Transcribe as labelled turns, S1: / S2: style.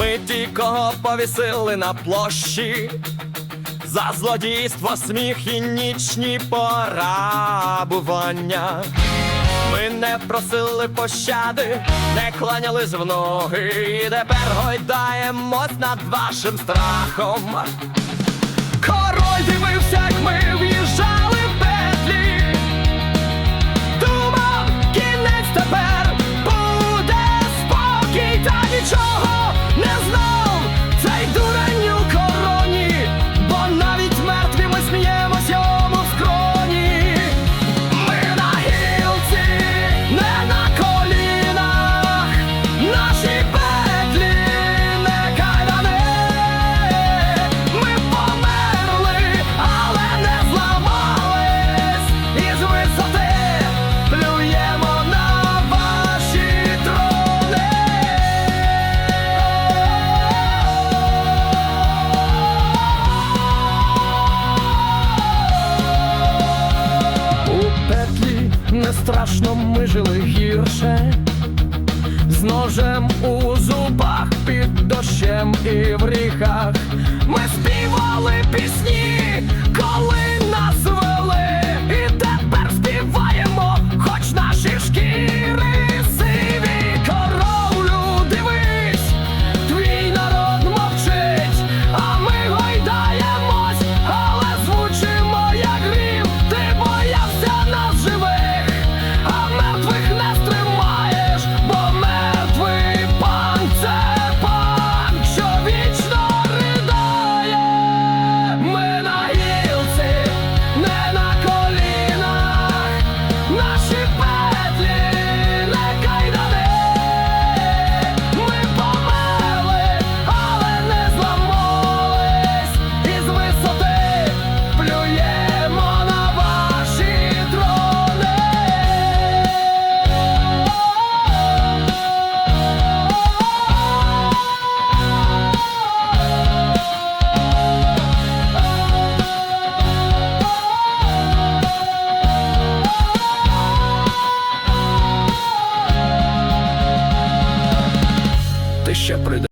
S1: Ми ті, кого повісили на площі. За злодійство, сміх і нічні порабування. Ми не просили пощади, не кланялись в ноги, і тепер гойдаємось над вашим страхом. Король дивився, як ми в'їжджали страшно ми жили гірше, з ножем у зубах під дощем і в ріхах ми співали пісні. ти ще прийде.